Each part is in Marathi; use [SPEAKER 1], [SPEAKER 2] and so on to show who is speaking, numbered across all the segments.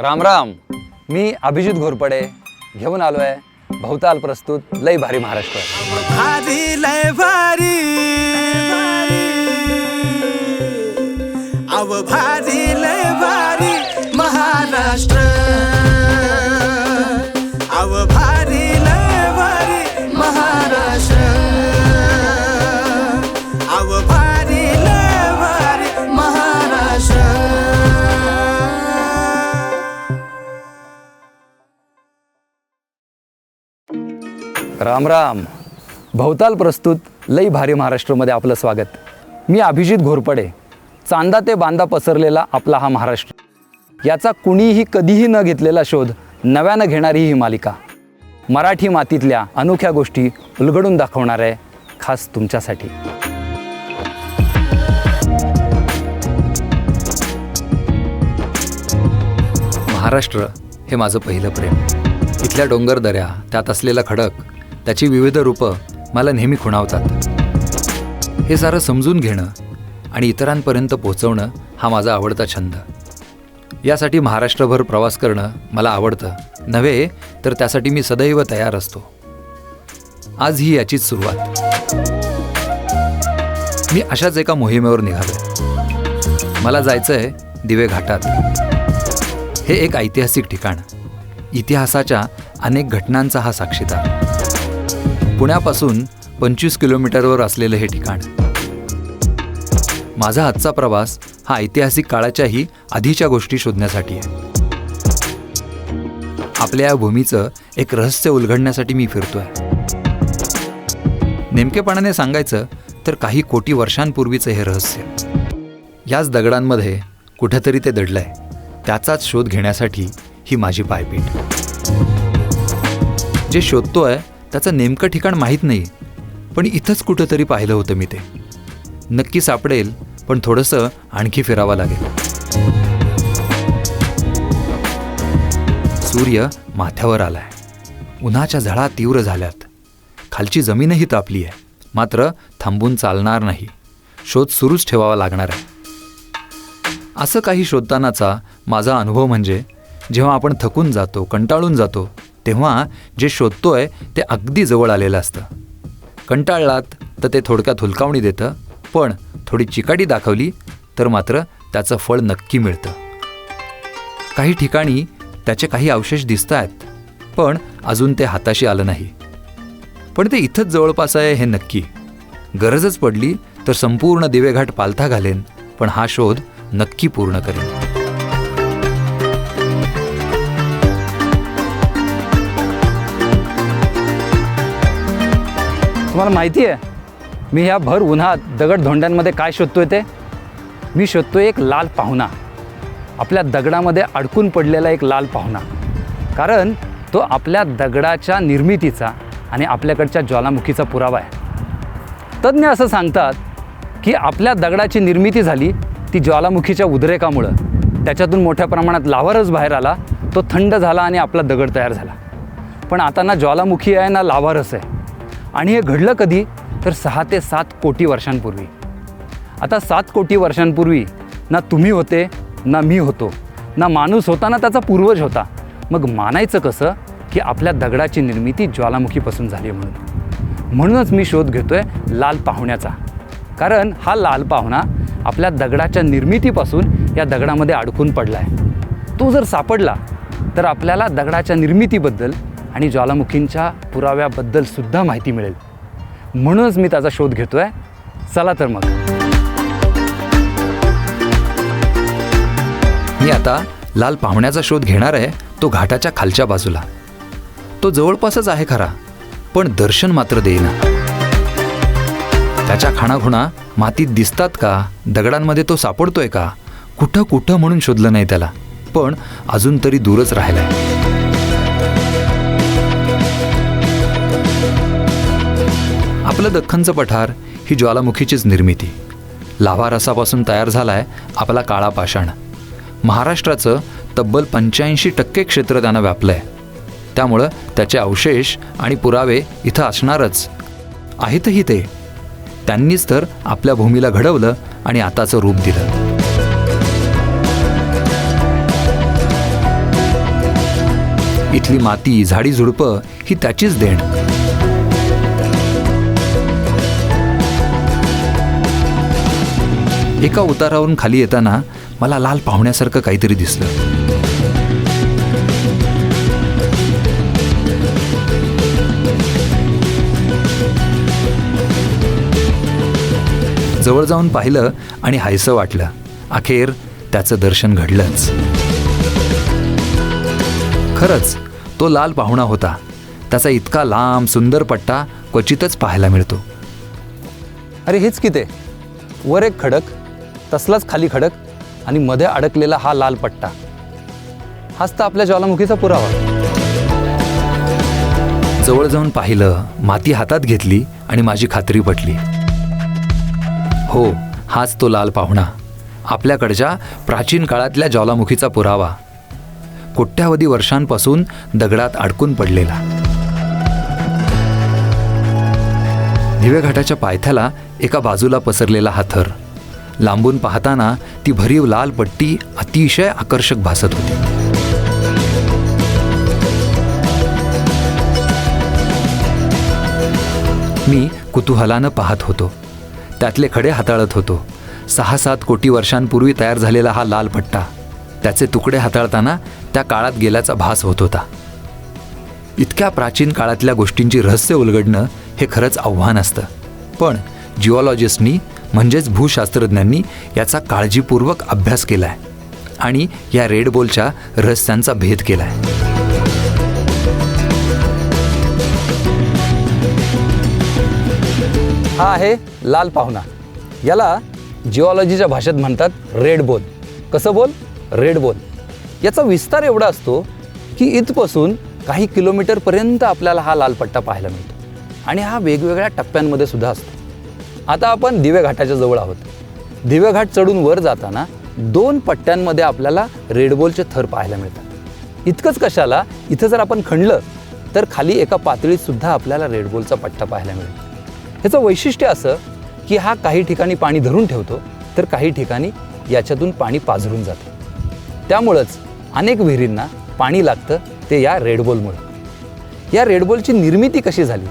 [SPEAKER 1] राम राम. मी अभिजित घोरपडे घेऊन आलो आहे भवताल प्रस्तुत लय भारी महाराष्ट्र.
[SPEAKER 2] भारी लय भारी. अव भारी लय भारी महाराष्ट्र. अव भारी
[SPEAKER 1] राम राम. भवताल प्रस्तुत लई भारी महाराष्ट्रमध्ये आपलं स्वागत. मी अभिजित घोरपडे. चांदा ते बांदा पसरलेला आपला हा महाराष्ट्र. याचा कुणीही कधीही न घेतलेला शोध नव्यानं घेणारी ही मालिका. मराठी मातीतल्या अनोख्या गोष्टी उलगडून दाखवणार आहे खास तुमच्यासाठी. महाराष्ट्र हे माझं पहिलं प्रेम. इथल्या डोंगर दऱ्या त्यात असलेला खडक त्याची विविध रूपं मला नेहमी खुणावतात. हे सारं समजून घेणं आणि इतरांपर्यंत पोहोचवणं हा माझा आवडता छंद. यासाठी महाराष्ट्रभर प्रवास करणं मला आवडतं. नव्हे तर त्यासाठी मी सदैव तयार असतो. आज ही याचीच सुरुवात. मी अशाच एका मोहिमेवर निघालो मला जायचं आहे दिवे घाटात. हे एक ऐतिहासिक ठिकाण. इतिहासाच्या अनेक घटनांचा हा साक्षीदार. पुण्यापासून पंचवीस किलोमीटरवर असलेलं हे ठिकाण. माझा आजचा प्रवास हा ऐतिहासिक काळाच्याही आधीच्या गोष्टी शोधण्यासाठी आहे. आपल्या या भूमीचं एक रहस्य उलगडण्यासाठी मी फिरतोय. नेमकेपणाने सांगायचं तर काही कोटी वर्षांपूर्वीचं हे रहस्य. याच दगडांमध्ये कुठेतरी ते दडलंय. त्याचाच शोध घेण्यासाठी ही माझी पायपीट जे शोधतोय त्याचं नेमकं ठिकाण माहीत नाही पण इथंच कुठंतरी पाहिलं होतं मी ते. नक्की सापडेल पण थोडंसं आणखी फिरावं लागेल. सूर्य माथ्यावर आलाय. उन्हाच्या झळा तीव्र झाल्यात. खालची जमीनही तापली आहे. मात्र थांबून चालणार नाही. शोध सुरूच ठेवावा लागणार आहे. असं काही शोधतानाचा माझा अनुभव म्हणजे जेव्हा आपण थकून जातो कंटाळून जातो तेव्हा जे शोधतोय ते अगदी जवळ आलेलं असतं. कंटाळलात तर ते थोडक्यात हुलकावणी देतं पण थोडी चिकाटी दाखवली तर मात्र त्याचं फळ नक्की मिळतं. काही ठिकाणी त्याचे काही अवशेष दिसत आहेत पण अजून ते हाताशी आलं नाही. पण ते इथंच जवळपास आहे हे नक्की. गरजच पडली तर संपूर्ण दिवेघाट पालथा घालेन पण हा शोध नक्की पूर्ण करेन. तुम्हाला माहिती आहे मी ह्या भर उन्हात दगडधोंड्यांमध्ये काय शोधतोय ते? मी शोधतोय एक लाल पाहुणा. आपल्या दगडामध्ये अडकून पडलेला एक लाल पाहुणा. कारण तो आपल्या दगडाच्या निर्मितीचा आणि आपल्याकडच्या ज्वालामुखीचा पुरावा आहे. तज्ज्ञ असं सांगतात की आपल्या दगडाची निर्मिती झाली ती ज्वालामुखीच्या उद्रेकामुळं. त्याच्यातून मोठ्या प्रमाणात लावारस बाहेर आला तो थंड झाला आणि आपला दगड तयार झाला. पण आता ना ज्वालामुखी आहे ना लावारस आहे. आणि हे घडलं कधी? तर सहा ते सात कोटी वर्षांपूर्वी. आता सात कोटी वर्षांपूर्वी ना तुम्ही होते ना मी होतो. ना माणूस होता ना त्याचा पूर्वज होता. मग मानायचं कसं की आपल्या दगडाची निर्मिती ज्वालामुखीपासून झाली म्हणून? म्हणूनच मी शोध घेतोय लाल पाहुण्याचा. कारण हा लाल पाहुणा आपल्या दगडाच्या निर्मितीपासून या दगडामध्ये अडकून पडला आहे तो जर सापडला तर आपल्याला दगडाच्या निर्मितीबद्दल आणि ज्वालामुखींच्या पुराव्याबद्दल सुद्धा माहिती मिळेल. म्हणूनच मी त्याचा शोध घेतोय. चला तर मग. मी आता लाल पाहुण्याचा शोध घेणार आहे तो घाटाच्या खालच्या बाजूला. तो जवळपासच आहे खरा पण दर्शन मात्र देईना. त्याच्या खाणाखुणा मातीत दिसतात का? दगडांमध्ये तो सापडतोय का? कुठं कुठं म्हणून शोधलं नाही त्याला. पण अजून तरी दूरच राहिलाय. आपलं दख्खनचं पठार ही ज्वालामुखीचीच निर्मिती. लाभारसापासून तयार तयार झालाय आपला काळा पाषाण. महाराष्ट्राचं तब्बल पंच्याऐंशी टक्के क्षेत्र त्यानं व्यापलंय. त्यामुळं त्याचे अवशेष आणि पुरावे इथं असणारच. आहेतही ते. त्यांनीच तर आपल्या भूमीला घडवलं आणि आताचं रूप दिलं. इथली माती झाडी झुडपं ही त्याचीच देण. एका उतारावरून खाली येताना मला लाल पाहुण्यासारखं काहीतरी दिसलं. जवळ जाऊन पाहिलं आणि हायसं वाटलं. अखेर त्याचं दर्शन घडलंच. खरंच तो लाल पाहुणा होता. त्याचा इतका लांब सुंदर पट्टा क्वचितच पाहायला मिळतो. अरे हेच किती वर एक खडक तसलाच खाली खडक आणि मध्ये अडकलेला हा लाल पट्टा. हाच तर आपल्या ज्वालामुखीचा पुरावा. जवळ जाऊन पाहिलं माती हातात घेतली आणि माझी खात्री पटली. हो हाच तो लाल पाहुणा. आपल्याकडच्या प्राचीन काळातल्या ज्वालामुखीचा पुरावा. कोट्यावधी वर्षांपासून दगडात अडकून पडलेला. दिवेघाटाच्या पायथ्याला एका बाजूला पसरलेला हा थर. लांबून पाहताना ती भरीव लाल पट्टी अतिशय आकर्षक भासत होती. मी कुतूहलानं पाहत होतो. त्यातले खडे हाताळत होतो. सहा सात कोटी वर्षांपूर्वी तयार झालेला हा लाल पट्टा. त्याचे तुकडे हाताळताना त्या काळात गेल्याचा भास होत होता. इतक्या प्राचीन काळातल्या गोष्टींची रहस्य उलगडणं हे खरंच आव्हान असतं. पण जिओलॉजिस्टनी म्हणजेच भूशास्त्रज्ञांनी याचा काळजीपूर्वक अभ्यास केलाय आणि या रेड बोलच्या रहस्यांचा भेद केलाय. हा आहे लाल पाहुणा. याला जिओलॉजीच्या भाषेत म्हणतात रेड बोल कसं बोल? रेड बोल याचा विस्तार एवढा असतो की इथपासून काही किलोमीटरपर्यंत आपल्याला हा लाल पट्टा पाहायला मिळतो. आणि हा वेगवेगळ्या टप्प्यांमध्ये सुद्धा असतो. आता आपण दिवे घाटाच्या जवळ आहोत. दिवे घाट चढून वर जाताना दोन पट्ट्यांमध्ये आपल्याला रेडबोलचे थर पाहायला मिळतात. इतकंच कशाला? इथं जर आपण खणलं तर खाली एका पातळीतसुद्धा आपल्याला रेडबोलचा पट्टा पाहायला मिळतो. ह्याचं वैशिष्ट्य असं की हा काही ठिकाणी पाणी धरून ठेवतो तर काही ठिकाणी याच्यातून पाणी पाझरून जातं. त्यामुळंच अनेक विहिरींना पाणी लागतं ते या रेडबोलमुळं या रेडबोलची निर्मिती कशी झाली?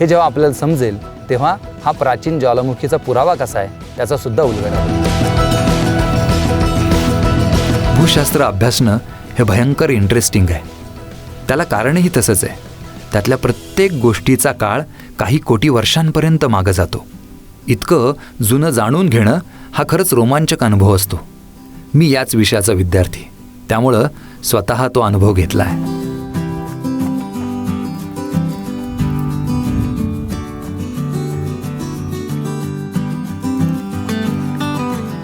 [SPEAKER 1] हे जेव्हा आपल्याला समजेल तेव्हा हा प्राचीन ज्वालामुखीचा पुरावा कसा आहे त्याचा सुद्धा उलगड. आहे भूशास्त्र अभ्यासणं हे भयंकर इंटरेस्टिंग आहे. त्याला कारणही तसंच आहे. त्यातल्या प्रत्येक गोष्टीचा काळ काही कोटी वर्षांपर्यंत मागं जातो. इतकं जुनं जाणून घेणं हा खरंच रोमांचक अनुभव असतो. मी याच विषयाचा विद्यार्थी. त्यामुळं स्वतः तो अनुभव घेतला आहे.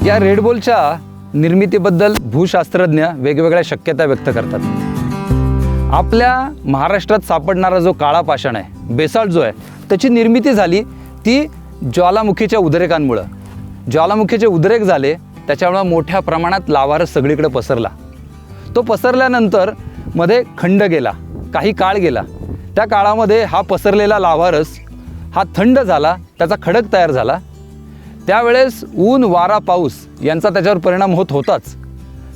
[SPEAKER 1] या रेडबोलच्या निर्मितीबद्दल भूशास्त्रज्ञ वेगवेगळ्या शक्यता व्यक्त करतात. आपल्या महाराष्ट्रात सापडणारा जो काळा पाषाण आहे बेसाल्ट जो आहे त्याची निर्मिती झाली ती ज्वालामुखीच्या उद्रेकांमुळं. ज्वालामुखीचे उद्रेक झाले त्याच्यामुळं मोठ्या प्रमाणात लावारस सगळीकडे पसरला. तो पसरल्यानंतरमध्ये खंड गेला काही काळ गेला. त्या काळामध्ये हा पसरलेला लावारस हा थंड झाला त्याचा खडक तयार झाला. त्यावेळेस ऊन वारा पाऊस यांचा त्याच्यावर परिणाम होत होताच.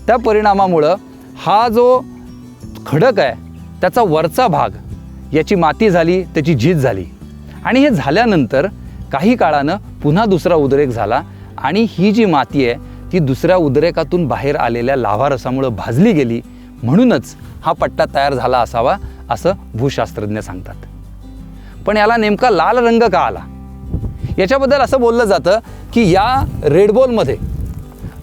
[SPEAKER 1] त्या परिणामामुळं हा जो खडक आहे त्याचा वरचा भाग याची माती झाली त्याची झीज झाली. आणि हे झाल्यानंतर काही काळानं पुन्हा दुसरा उद्रेक झाला आणि ही जी माती आहे ती दुसऱ्या उद्रेकातून बाहेर आलेल्या लाभारसामुळं भाजली गेली म्हणूनच हा पट्टा तयार झाला असावा असं भूशास्त्रज्ञ सांगतात. पण याला नेमका लाल रंग का आला? याच्याबद्दल असं बोललं जातं की या रेडबॉलमध्ये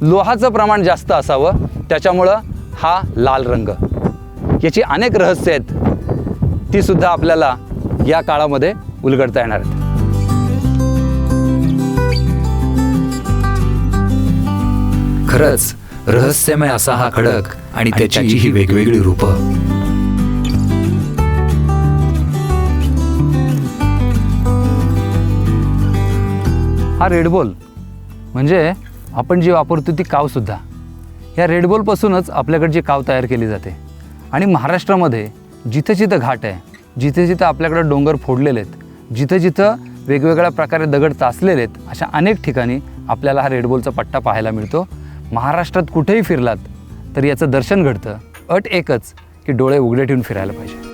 [SPEAKER 1] लोहाचं प्रमाण जास्त असावं त्याच्यामुळं हा लाल रंग. याची अनेक रहस्य आहेत. ती सुद्धा आपल्याला या काळामध्ये उलगडता येणार आहेत. खरंच रहस्यमय असा हा खडक आणि त्याची ही वेगवेगळी रूपं. हा रेडबॉल म्हणजे आपण जी वापरतो ती कावसुद्धा या रेडबॉलपासूनच आपल्याकडची काव तयार केली जाते. आणि महाराष्ट्रामध्ये जिथं जिथं घाट आहे जिथे जिथं आपल्याकडे डोंगर फोडलेले आहेत जिथं जिथं वेगवेगळ्या प्रकारे दगड चाचलेले आहेत अशा अनेक ठिकाणी आपल्याला हा रेडबॉलचा पट्टा पाहायला मिळतो. महाराष्ट्रात कुठेही फिरलात तर याचं दर्शन घडतं. अट एकच की डोळे उघडे ठेवून फिरायला पाहिजे.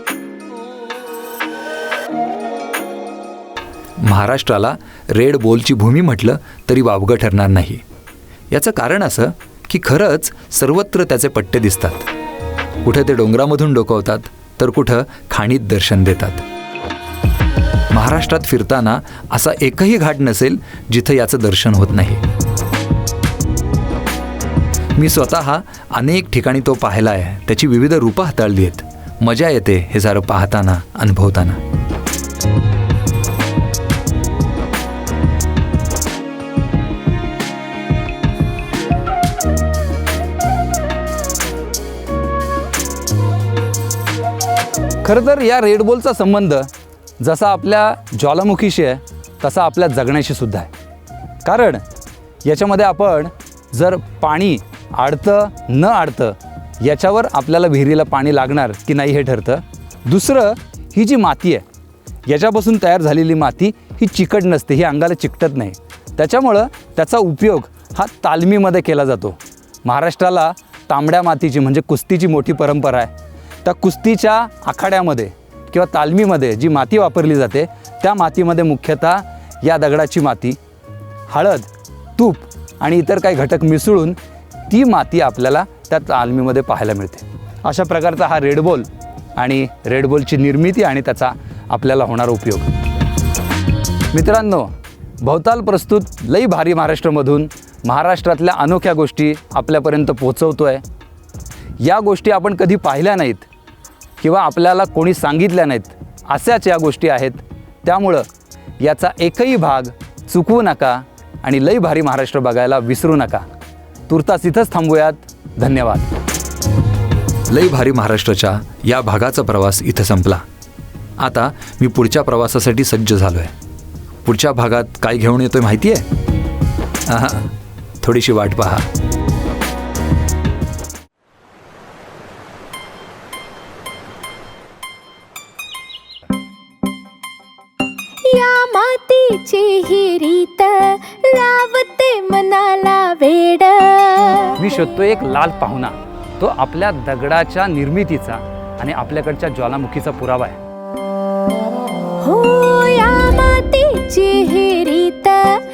[SPEAKER 3] महाराष्ट्राला रेड बोलची भूमी म्हटलं तरी वावगं ठरणार नाही. याचं कारण असं की खरंच सर्वत्र त्याचे पट्टे दिसतात. कुठं ते डोंगरामधून डोकवतात तर कुठं खाणीत दर्शन देतात. महाराष्ट्रात फिरताना असा एकही घाट नसेल जिथं याचं दर्शन होत नाही. मी स्वतः अनेक ठिकाणी तो पाहिला आहे त्याची विविध रूपं हाताळली आहेत मजा येते हे सारं पाहताना अनुभवताना.
[SPEAKER 1] खरं तर या रेडबॉलचा संबंध जसा आपल्या ज्वालामुखीशी आहे तसा आपल्या जगण्याशी सुद्धा आहे. कारण याच्यामध्ये आपण जर पाणी आडतं न आडतं याच्यावर आपल्याला विहिरीला पाणी लागणार की नाही हे ठरतं. दुसरं ही जी माती आहे याच्यापासून तयार झालेली माती ही चिकट नसते ही अंगाला चिकटत नाही. त्याच्यामुळं त्याचा उपयोग हा तालमीमध्ये केला जातो. महाराष्ट्राला तांबड्या मातीची म्हणजे कुस्तीची मोठी परंपरा आहे. त्या कुस्तीच्या आखाड्यामध्ये किंवा तालमीमध्ये जी माती वापरली जाते त्या मातीमध्ये मुख्यतः या दगडाची माती हळद तूप आणि इतर काही घटक मिसळून ती माती आपल्याला त्या तालमीमध्ये पाहायला मिळते. अशा प्रकारचा हा रेडबॉल आणि रेडबॉलची निर्मिती आणि त्याचा आपल्याला होणारा उपयोग. मित्रांनो भवताल प्रस्तुत लई भारी महाराष्ट्रामधून महाराष्ट्रातल्या अनोख्या गोष्टी आपल्यापर्यंत पोचवतो आहे या गोष्टी आपण कधी पाहिल्या नाहीत. किंवा आपल्याला कोणी सांगितल्या नाहीत अशाच या गोष्टी आहेत. त्यामुळं याचा एकही भाग चुकवू नका आणि लई भारी महाराष्ट्र बघायला विसरू नका. तुर्तास इथंच थांबूयात. धन्यवाद.
[SPEAKER 3] लई भारी महाराष्ट्राच्या या भागाचा प्रवास इथं संपला. आता मी पुढच्या प्रवासासाठी सज्ज झालो आहे पुढच्या भागात काय घेऊन येतोय माहिती आहे आहा, थोडीशी वाट पहा.
[SPEAKER 4] मातीची ही रीत लावते मनाला वेड.
[SPEAKER 1] मी शोधतो एक लाल पाहुणा. तो आपल्या दगडाच्या निर्मितीचा आणि आपल्याकडच्या ज्वालामुखीचा पुरावा आहे.
[SPEAKER 4] हो या मातीची ही रीत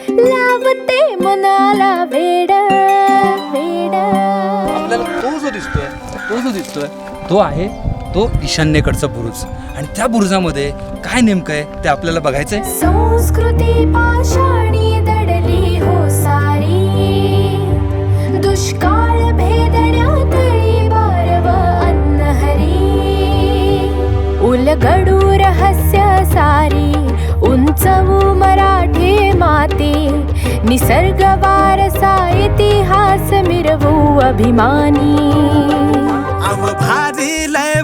[SPEAKER 4] लावते मनाला वेड वेड.
[SPEAKER 1] आपल्याला तो जो दिसतोय तो जो दिसतोय तो आहे तो ईशान्येकडचा बुरुज. आणि त्या बुरुजामध्ये काय नेमकं आहे ते आपल्याला बघायचंय?
[SPEAKER 4] संस्कृती पाषाणी दडली हो सारी दुष्काळ भेदण्यात बारव अन्न हरी उलगडू रहस्य सारी. उंचवू मराठी माती. निसर्ग वारसा इतिहास मिरवू अभिमानी.
[SPEAKER 2] अव भारी लय